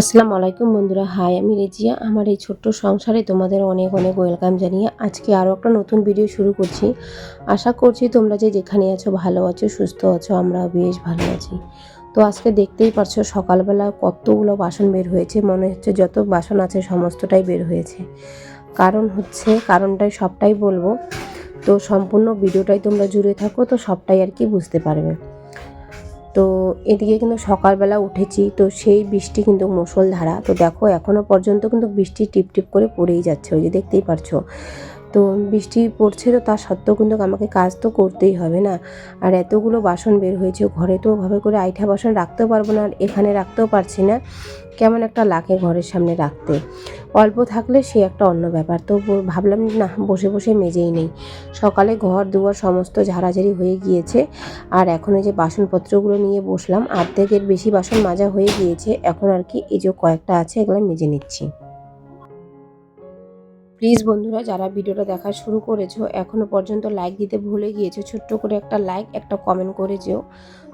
আসসালামু আলাইকুম বন্ধুরা, হাই, আমি রেজিয়া। আমার এই ছোট্ট সংসারে তোমাদের অনেক অনেক ওয়েলকাম জানিয়ে আজকে আরও একটা নতুন ভিডিও শুরু করছি। আশা করছি তোমরা যে যেখানে আছো ভালো আছো, সুস্থ আছো আমরা বেশ ভালো আছি। তো আজকে দেখতেই পারছ সকালবেলা কতগুলো বাসন বের হয়েছে, মনে হচ্ছে যত বাসন আছে সমস্তটাই বের হয়েছে। কারণ হচ্ছে, কারণটাই সবটাই বলব। তো সম্পূর্ণ ভিডিওটাই তোমরা জুড়ে থাকো, তো সবটাই আর কি বুঝতে পারবে। তো এদিকে কিন্তু সকালবেলা উঠেছি, তো সেই বৃষ্টি কিন্তু মুসলধারা তো দেখো এখনও পর্যন্ত কিন্তু বৃষ্টি টিপ টিপ করে পড়েই যাচ্ছে, ওই যে দেখতেই পারছ। তো বৃষ্টি পড়ছে তো সত্ত্বেও কিন্তু আমাকে কাজ তো করতেই হবে না। আর এতগুলো বাসন বের হয়েছে, ঘরে তো ওভাবে করে আইঠা বাসন রাখতেও পারব না, আর এখানে রাখতেও পারছি না। কেমন একটা লাগে ঘরের সামনে রাখতে। অল্প থাকলে সে একটা অন্য ব্যাপার। তো ভাবলাম না, বসে বসে মেজেই নেই। সকালে ঘর দুয়ার সমস্ত ঝাড়াঝাড়ি হয়ে গিয়েছে, আর এখন এই যে বাসনপত্রগুলো নিয়ে বসলাম অর্ধেকের বেশি বাসন মাজা হয়ে গিয়েছে। এখন আর কি এই যে কয়েকটা আছে, এগুলো মেজে নিচ্ছি। প্লিজ বন্ধুরা যারা ভিডিওটা দেখা শুরু করেছ এখনও পর্যন্ত লাইক দিতে ভুলে গিয়েছো ছোট্ট করে একটা লাইক একটা কমেন্ট করে যেও।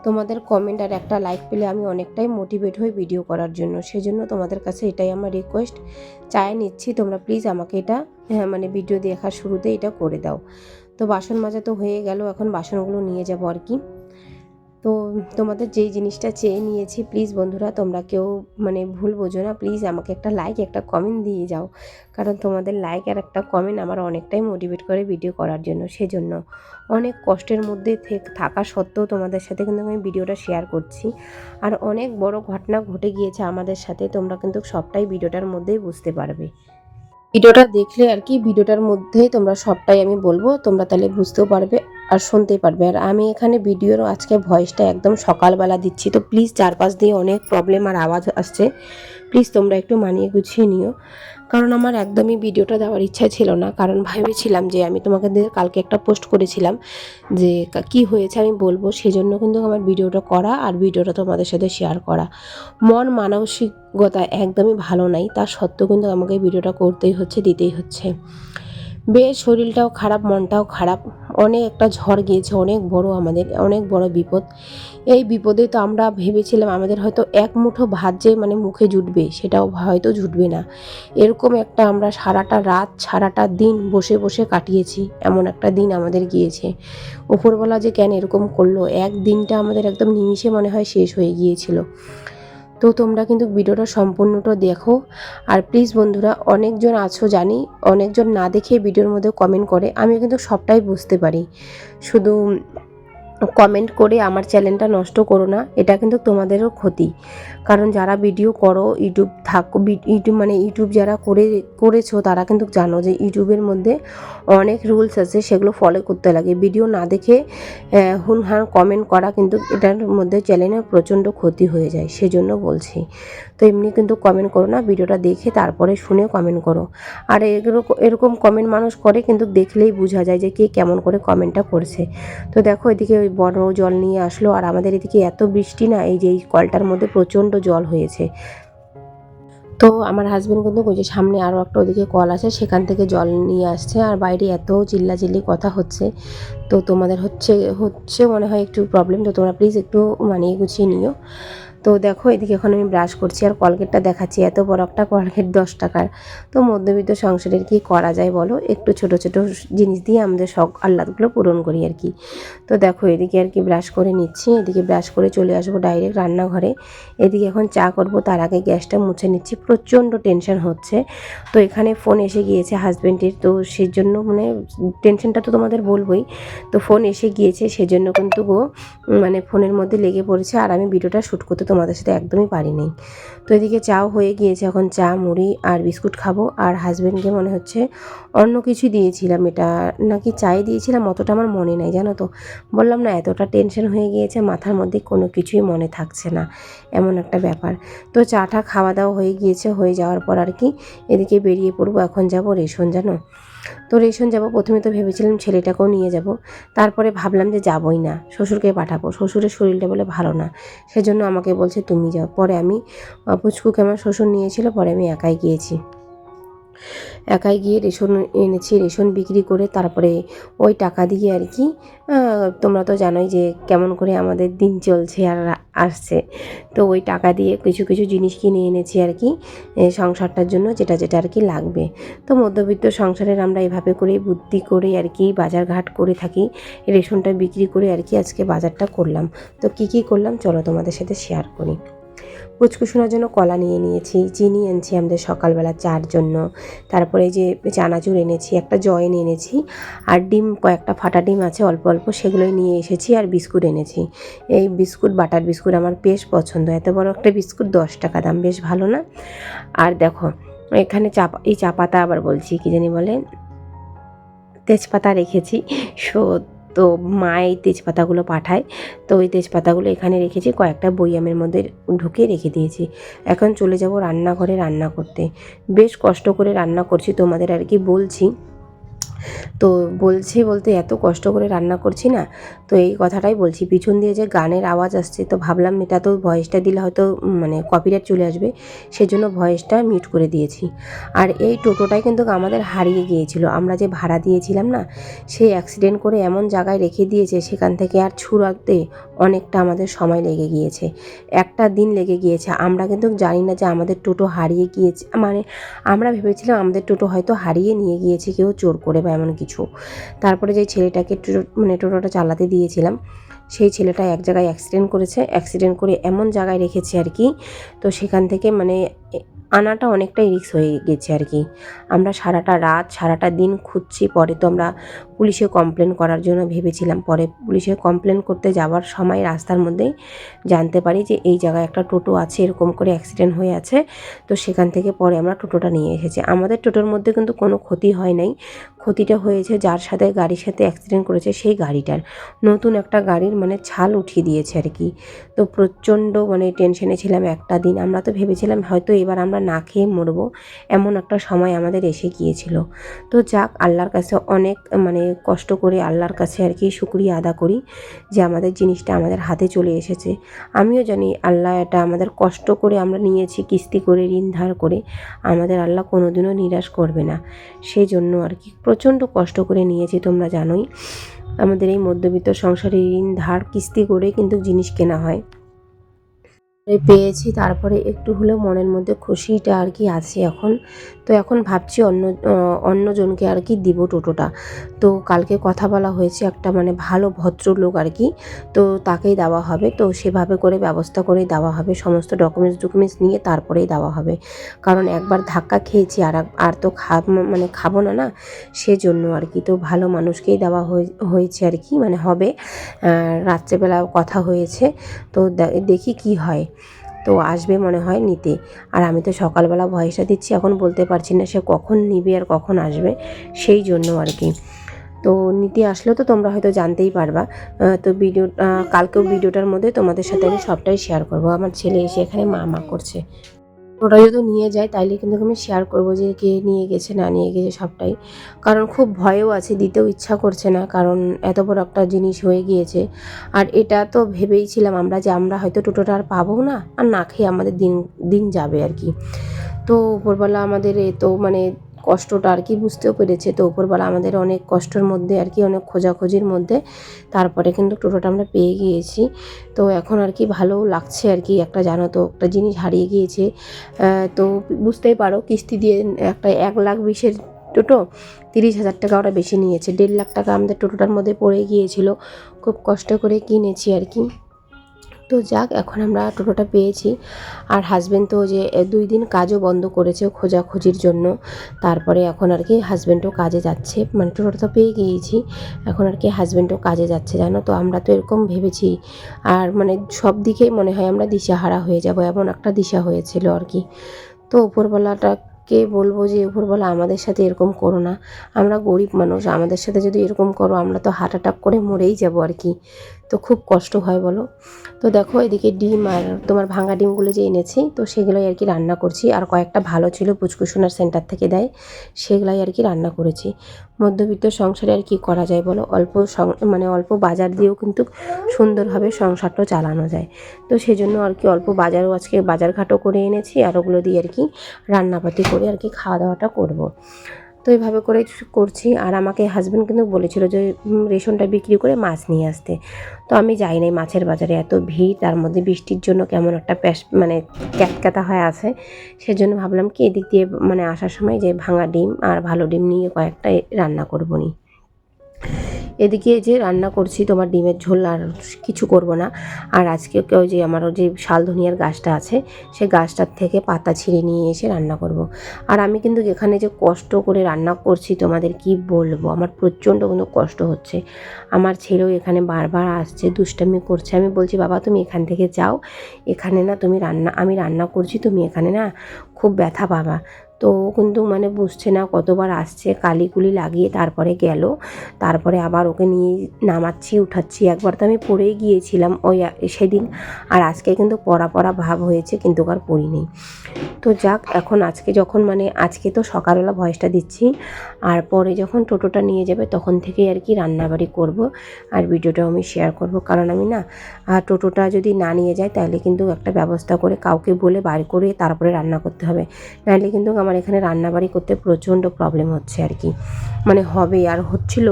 তোমাদের কমেন্ট আর একটা লাইক পেলে আমি অনেকটাই মোটিভেট হই ভিডিও করার জন্য। সেজন্য তোমাদের কাছে এটাই আমার রিকোয়েস্ট চাই নিচ্ছি তোমরা প্লিজ আমাকে এটা হ্যাঁ, মানে ভিডিও দেখার শুরুতে এটা করে দাও। তো বাসন মাজা তো হয়ে গেল এখন বাসনগুলো নিয়ে যাব আর কি। তো তোমাদের যেই জিনিসটা চেয়ে নিয়েছি প্লিজ বন্ধুরা, তোমরা কেউ মানে ভুল বোঝো না। প্লিজ আমাকে একটা লাইক একটা কমেন্ট দিয়ে যাও। কারণ তোমাদের লাইক আর একটা কমেন্ট আমার অনেকটাই মোটিভেট করে ভিডিও করার জন্য। সেজন্য অনেক কষ্টের মধ্যে থেক- সত্ত্বেও তোমাদের সাথে কিন্তু আমি ভিডিওটা শেয়ার করছি। আর অনেক বড় ঘটনা ঘটে গিয়েছে আমাদের সাথে, তোমরা কিন্তু সবটাই ভিডিওটার মধ্যেই বুঝতে পারবে। ভিডিওটা দেখলে আর কি, ভিডিওটার মধ্যেই তোমরা সবটাই আমি বলব। তোমরা তাহলে বুঝতেও পারবে। আর শুনতে পারবে। আর আমি এখানে ভিডিওর আজকে ভয়েসটা একদম সকালবেলা দিচ্ছি। তো প্লিজ চারপাশ দিয়ে অনেক প্রবলেম আর আওয়াজ আসছে। প্লিজ তোমরা একটু মানিয়ে গুছিয়ে নিও। কারণ আমার একদমই ভিডিওটা দেওয়ার ইচ্ছা ছিল না। কারণ ভেবেছিলাম যে আমি তোমাকে কালকে একটা পোস্ট করেছিলাম যে কা- কি হয়েছে আমি বলব। সেজন্য কিন্তু আমার ভিডিওটা করা আর ভিডিওটা তোমাদের সাথে শেয়ার করা। মন মানসিকতা একদমই ভালো নাই। তার সত্ত্বেও কিন্তু আমাকে ভিডিওটা করতেই হচ্ছে, দিতেই হচ্ছে। বেশ, শরীরটাও খারাপ, মনটাও খারাপ। অনেক একটা ঝড় গিয়েছে, অনেক বড় আমাদের, অনেক বড় বিপদ। এই বিপদে তো আমরা ভেবেছিলাম আমাদের হয়তো এক মুঠো ভাত যে মানে মুখে জুটবে, সেটাও হয়তো জুটবে না। এরকম একটা আমরা সারাটা রাত, সারাটা দিন বসে বসে কাটিয়েছি, এমন একটা দিন আমাদের গিয়েছে। উপরবেলা যে কেন এরকম করল এক দিনটা আমাদের একদম নিমিষে মনে হয় শেষ হয়ে গিয়েছিল। তো তোমরা কিন্তু ভিডিওটা সম্পূর্ণটা দেখো। আর প্লিজ বন্ধুরা, অনেকজন আছো জানি, অনেকজন না দেখে ভিডিওর মধ্যে কমেন্ট করে আমি কিন্তু সবটাই বুঝতে পারি। শুধু কমেন্ট করে আমার চ্যানেলটা নষ্ট করো না, এটা কিন্তু তোমাদেরও ক্ষতি। কারণ যারা ভিডিও করো ইউটিউব থাকো ইউটিউব মানে ইউটিউব যারা করে, করেছ, তারা কিন্তু জানো যে ইউটিউবের মধ্যে অনেক রুলস আছে, সেগুলো ফলো করতে লাগে। ভিডিও না দেখে হুনহান কমেন্ট করা কিন্তু এটার মধ্যে চ্যানেলের প্রচণ্ড ক্ষতি হয়ে যায়, সেজন্য বলছি। তো এমনি কিন্তু কমেন্ট করো না ভিডিওটা দেখে তারপরে শুনে কমেন্ট করো। আর এরকম এরকম কমেন্ট মানুষ করে কিন্তু দেখলেই বোঝা যায় যে কে কেমন করে কমেন্টটা করছে। তো দেখো এদিকে ওই বড় জল নিয়ে আসলো। আর আমাদের এদিকে এত বৃষ্টি না, এই যে এই কলটার মধ্যে প্রচণ্ড জল হয়েছে। তো আমার হাজব্যান্ড কিন্তু ওই যে সামনে আরও একটা ওদিকে কল আছে, সেখান থেকে জল নিয়ে আসছে। আর বাইরে এত চিল্লাচিল্লি কথা হচ্ছে। তো তোমাদের হচ্ছে হচ্ছে মনে হয় একটু প্রবলেম তো তোমরা প্লিজ একটু মানিয়ে গুছিয়ে নিও। তো দেখো, এদিকে এখন আমি ব্রাশ করছি আর কলগেটটা দেখাচ্ছি। এত বড় একটা কলগেট দশ টাকার। তো মধ্যবিত্ত সংসারের কি করা যায় বলো? একটু ছোট ছোট জিনিস দিয়ে আমাদের শখ আহ্লাদগুলো পূরণ করি আর কি। তো দেখো, এদিকে আর কি ব্রাশ করে নিচ্ছি। এদিকে ব্রাশ করে চলে আসব ডাইরেক্ট রান্নাঘরে। এদিকে এখন চা করব, তার আগে গ্যাসটা মুছে নিচ্ছি। প্রচণ্ড টেনশন হচ্ছে। তো এখানে ফোন এসে গিয়েছে হাজব্যান্ডের তো সেজন্য মানে টেনশনটা তো তোমাদের বলবোই। তো ফোন এসে গিয়েছে, সেজন্য কিন্তু গো মানে ফোনের মধ্যে লেগে পড়েছে। আর আমি ভিডিওটা শ্যুট করতে তোমাদের সাথে একদমই পারিনি তো এদিকে চাও হয়ে গিয়েছে এখন চা, মুড়ি আর বিস্কুট খাব। আর হাজব্যান্ডকে মনে হচ্ছে অন্য কিছু দিয়েছিলাম। এটা নাকি চাই দিয়েছিলাম, অতটা আমার মনে নাই, জানো তো। বললাম, না, এতটা টেনশন হয়ে গিয়েছে, মাথার মধ্যে কোনো কিছুই মনে থাকছে না। এমন একটা ব্যাপার। তো চাটা খাওয়া দাওয়া হয়ে গিয়েছে, হয়ে যাওয়ার পর আর কি এদিকে বেরিয়ে পড়ব। এখন যাব রেশন, জানো? তো রেশন যাব, প্রথমে তো ভেবেছিলাম ছেলেটাকেও নিয়ে যাব। তারপরে ভাবলাম যে যাবই না, শ্বশুরকে পাঠাবো। শ্বশুরের শরীরটা বলে ভালো না, সেজন্য আমাকে বলছে তুমি যাও। পরে আমি পুচকুকে আমার শ্বশুর নিয়েছিল, পরে আমি একাই গিয়েছি। একাই গিয়ে রেশন এনেছি, রেশন বিক্রি করে তারপরে ওই টাকা দিয়ে আর কি তোমরা তো জানোই যে কেমন করে আমাদের দিন চলছে আর আসছে। তো ওই টাকা দিয়ে কিছু কিছু জিনিস কিনে এনেছি আর কি সংসারটার জন্য যেটা যেটা আর কি লাগবে। তো মধ্যবিত্ত সংসারের আমরা এভাবে করেই বুদ্ধি করে আর কি বাজার ঘাট করে থাকি, রেশনটা বিক্রি করে আর কি আজকে বাজারটা করলাম। তো কি কি করলাম? চলো তোমাদের সাথে শেয়ার করি। পুচকুশোনার জন্য কলা নিয়ে নিয়েছি, চিনি এনেছি আমাদের সকালবেলা চার জন্য। তারপরে যে চানাচুর এনেছি, একটা জয়েন এনেছি, আর ডিম, কয়েকটা ফাটা ডিম আছে অল্প অল্প, সেগুলোই নিয়ে এসেছি আর বিস্কুট এনেছি। এই বিস্কুট, বাটার বিস্কুট আমার বেশ পছন্দ, এত বড় একটা বিস্কুট দশ টাকা দাম, বেশ ভালো না? আর দেখো, এখানে চাপা, এই চা পাতা আবার বলছি, কি জানি বলে? তেজপাতা রেখেছি, সো তো মা এই তেজপাতাগুলো পাঠায়। তো ওই তেজপাতাগুলো এখানে রেখেছি, কয়েকটা বইয়ামের মধ্যে ঢুকে রেখে দিয়েছি। এখন চলে যাব রান্নাঘরে রান্না করতে। বেশ কষ্ট করে রান্না করছি, তোমাদের আর কি বলছি। তো বলছি বলতে এত কষ্ট করে রান্না করছি না, তো এই কথাটাই বলছি। পিছন দিয়ে যে গানের আওয়াজ আসছে, তো ভাবলাম এটা তো ভয়েসটা দিলে হয়তো মানে কপিরাইট চলে আসবে, সেজন্য ভয়েসটা মিউট করে দিয়েছি। আর এই টোটোটাই কিন্তু আমাদের হারিয়ে গিয়েছিল। আমরা যে ভাড়া দিয়েছিলাম না সেই অ্যাক্সিডেন্ট করে এমন জায়গায় রেখে দিয়েছে, সেখান থেকে আর ছুড়াতে অনেকটা আমাদের সময় লেগে গিয়েছে। একটা দিন লেগে গিয়েছে। আমরা কিন্তু জানি না যে আমাদের টোটো হারিয়ে গিয়েছে মানে আমরা ভেবেছিলাম আমাদের টোটো হয়তো হারিয়ে নিয়ে গিয়েছে, কেউ চোর করে বা এমন কিছু। তারপরে যে ছেলেটাকে মানে টোটোটা চালাতে দিয়েছিলাম, সেই ছেলেটা এক জায়গায় অ্যাক্সিডেন্ট করেছে। অ্যাক্সিডেন্ট করে এমন জায়গায় রেখেছে আর কি। তো সেখান থেকে মানে আনাটা অনেকটাই রিস্ক হয়ে গেছে আর কি। আমরা সারাটা রাত, সারাটা দিন খুঁজছি, পরে তো আমরা পুলিশে কমপ্লেন করার জন্য ভেবেছিলাম। পরে পুলিশে কমপ্লেন করতে যাওয়ার সময় রাস্তার মধ্যেই জানতে পারি যে এই জায়গায় একটা টোটো আছে, এরকম করে অ্যাক্সিডেন্ট হয়ে আছে। তো সেখান থেকে পরে আমরা টোটোটা নিয়ে এসেছি। আমাদের টোটোর মধ্যে কিন্তু কোনো ক্ষতি হয় নাই। ক্ষতিটা হয়েছে, যার সাথে গাড়ির সাথে অ্যাক্সিডেন্ট করেছে সেই গাড়িটার। নতুন একটা গাড়ির মানে ছাল উঠিয়ে দিয়েছে আর কি। তো প্রচণ্ড মানে টেনশনে ছিলাম একটা দিন। আমরা তো ভেবেছিলাম হয়তো এবার আমরা না খেয়ে মরবো, এমন একটা সময় আমাদের এসে গিয়েছিল। তো যাক, আল্লাহর কাছে অনেক মানে কষ্ট করে আল্লাহর কাছে আর কি শুক্রিয়া আদা করি যে আমাদের জিনিসটা আমাদের হাতে চলে এসেছে। আমিও জানি আল্লাহ এটা আমাদের কষ্ট করে আমরা নিয়েছি, কিস্তি করে, ঋণ ধার করে। আমাদের আল্লাহ কোনোদিনও নিরাশ করবে না। সেই জন্য আর কি প্রচণ্ড কষ্ট করে নিয়েছি, তোমরা জানোই। আমাদের এই মধ্যবিত্ত সংসারে ঋণ, ধার, কিস্তি করে কিন্তু জিনিস কেনা হয়। পেয়েছি, তারপরে একটু হলেও মনের মধ্যে খুশিটা আর কি আছে এখন। তো এখন ভাবছি অন্য অন্যজনকে আর কি দিব টোটোটা। তো কালকে কথা বলা হয়েছে একটা মানে ভালো ভদ্রলোক আর কি, তো তাকেই দেওয়া হবে। তো সেভাবে করে ব্যবস্থা করেই দেওয়া হবে, সমস্ত ডকুমেন্টস ডকুমেন্টস নিয়ে তারপরেই দেওয়া হবে। কারণ একবার ধাক্কা খেয়েছি আর আর তো খাব মানে খাব না না, সেজন্য আর কি। তো ভালো মানুষকেই দেওয়া হয়ে- হয়েছে আর কি মানে হবে। রাত্রেবেলা কথা হয়েছে। তো দেখি কি হয়। তো আসবে মনে হয় নিতে। আর আমি তো সকালবেলা ভয়েসটা দিচ্ছি, এখন বলতে পারছি না সে কখন নিবে আর কখন আসবে, সেই জন্য আর কি। তো নিতে আসলেও তো তোমরা হয়তো জানতেই পারবা। তো ভিডিও কালকেও ভিডিওটার মধ্যে তোমাদের সাথে আমি সবটাই শেয়ার করব। আমার ছেলে এসে এখানে মা মা করছে। ওটা যদি নিয়ে যায়, তাইলে কিন্তু আমি শেয়ার করব যে কে নিয়ে গেছে, না নিয়ে গেছে সবটাই। কারণ খুব ভয়ও আছে, দিতেও ইচ্ছা করছে না, কারণ এত বড় একটা জিনিস হয়ে গিয়েছে। আর এটা তো ভেবেইছিলাম আমরা যে আমরা হয়তো টোটোটা আর পাবো না, আর না খেয়ে আমাদের দিন দিন যাবে আর কি। তো উপরবেলা আমাদের এ তো মানে কষ্টটা আর কি বুঝতেও পেরেছে। তো উপরবেলা আমাদের অনেক কষ্টের মধ্যে আর কি, অনেক খোঁজাখুঁজির মধ্যে। তারপরে কিন্তু টোটোটা আমরা পেয়ে গিয়েছি। তো এখন আর কি ভালো লাগছে আর কি একটা জানো তো, একটা জিনিস হারিয়ে গিয়েছে। তো বুঝতেই পারো কিস্তি দিয়ে একটা এক লাখ বিশের টোটো তিরিশ হাজার টাকা ওরা বেশি নিয়েছে। দেড় লাখ টাকা আমাদের টোটোটার মধ্যে পড়ে গিয়েছিল। খুব কষ্ট করে কিনেছি আর কি। তো যাক, এখন আমরা টোটোটা পেয়েছি। আর হাজব্যান্ড তো যে দুই দিন কাজও বন্ধ করেছে খোঁজাখুঁজির জন্য। তারপরে এখন আর কি হাজব্যান্ডও কাজে যাচ্ছে। মানে টোটোটা তো পেয়ে গিয়েছি। এখন আর কি হাজব্যান্ডও কাজে যাচ্ছে, জানো তো? আমরা তো এরকম ভেবেছি। আর মানে সব দিকেই মনে হয় আমরা দিশাহারা হয়ে যাব, এমন একটা দিশা হয়েছিল আর কি। তো উপরবেলাটাকে বলব যে উপরবেলা আমাদের সাথে এরকম করো না। আমরা গরিব মানুষ, আমাদের সাথে যদি এরকম করো, আমরা তো হার্ট অ্যাটাক করে মরেই যাব আর কি। তো খুব কষ্ট হয় বলো। তো দেখো এদিকে ডিম আর তোমার ভাঙা ডিমগুলো যে এনেছি, তো সেগুলোই আর কি রান্না করছি। আর কয়েকটা ভালো ছিল পুচকুসোনার সেন্টার থেকে দেয়, সেগুলাই আর কি রান্না করেছি। মধ্যবিত্ত সংসারে আর কি করা যায় বলো? অল্প মানে অল্প বাজার দিয়েও কিন্তু সুন্দরভাবে সংসারটা চালানো যায়। তো সেই জন্য আর কি অল্প বাজারও আজকে বাজারঘাটও করে এনেছি, আর ওগুলো দিয়ে আর কি রান্নাপাতি করে আর কি খাওয়া দাওয়াটা করব। তো এইভাবে করে করছি। আর আমাকে হাজব্যান্ড কিন্তু বলেছিল যে রেশনটা বিক্রি করে মাছ নিয়ে আসতে। তো আমি যাই নাই মাছের বাজারে, এত ভিড়, তার মধ্যে বৃষ্টির জন্য কেমন একটা প্যাস মানে ক্যাতক্যাতা হয়ে আছে। সেজন্য ভাবলাম কি এদিক দিয়ে মানে আসার সময় যে ভাঙা ডিম আর ভালো ডিম নিয়ে কয়েকটা রান্না করব নি। এদিকে যে রান্না করছি, তোমার ডিমের ঝোল আর কিছু করব না। আর আজকে ওই যে আমার যে শাল ধনিয়ার গাছটা আছে, সে গাছটার থেকে পাতা ছিঁড়ে নিয়ে এসে রান্না করব। আর আমি কিন্তু এখানে যে কষ্ট করে রান্না করছি, তোমাদের কি বলব? আমার প্রচণ্ড কিন্তু কষ্ট হচ্ছে। আমার ছেলেও এখানে বারবার আসছে, দুষ্টামি করছে। আমি বলছি, বাবা, তুমি এখান থেকে যাও। এখানে না, তুমি রান্না, আমি রান্না করছি, তুমি এখানে না, খুব ব্যথা পাবা। তো ও কিন্তু মানে বুঝছে না কতবার আসছে, কালিকুলি লাগিয়ে তারপরে গেল। তারপরে আবার ওকে নিয়ে নামাচ্ছি, উঠাচ্ছি। একবার তো আমি পড়েই গিয়েছিলাম ওই সেদিন। আর আজকে কিন্তু পড়া পড়া ভাব হয়েছে, কিন্তু আর পড়িনি তো যাক, এখন আজকে যখন মানে আজকে তো সকালবেলা ভয়েসটা দিচ্ছি। আর পরে যখন টোটোটা নিয়ে যাবে, তখন থেকেই আর কি রান্নাবাড়ি করব আর ভিডিওটাও আমি শেয়ার করব। কারণ আমি না আর টোটোটা যদি না নিয়ে যায় তাহলে কিন্তু একটা ব্যবস্থা করে কাউকে বলে বার করে তারপরে রান্না করতে হবে। নাহলে কিন্তু আমার এখানে রান্নাবাড়ি করতে প্রচণ্ড প্রবলেম হচ্ছে আর কি। মানে হবে আর হচ্ছিল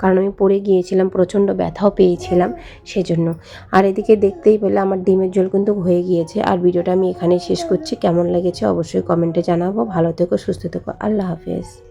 কারণ আমি পড়ে গিয়েছিলাম, প্রচণ্ড ব্যথাও পেয়েছিলাম সেজন্য। আর এদিকে দেখতেই পেলে আমার ডিমের জল কিন্তু হয়ে গিয়েছে, আর ভিডিওটা আমি এখানে শেষ করছি। কেমন লেগেছে অবশ্যই কমেন্টে জানাব। ভালো থেকো, সুস্থ থেকো। আল্লাহ হাফেজ।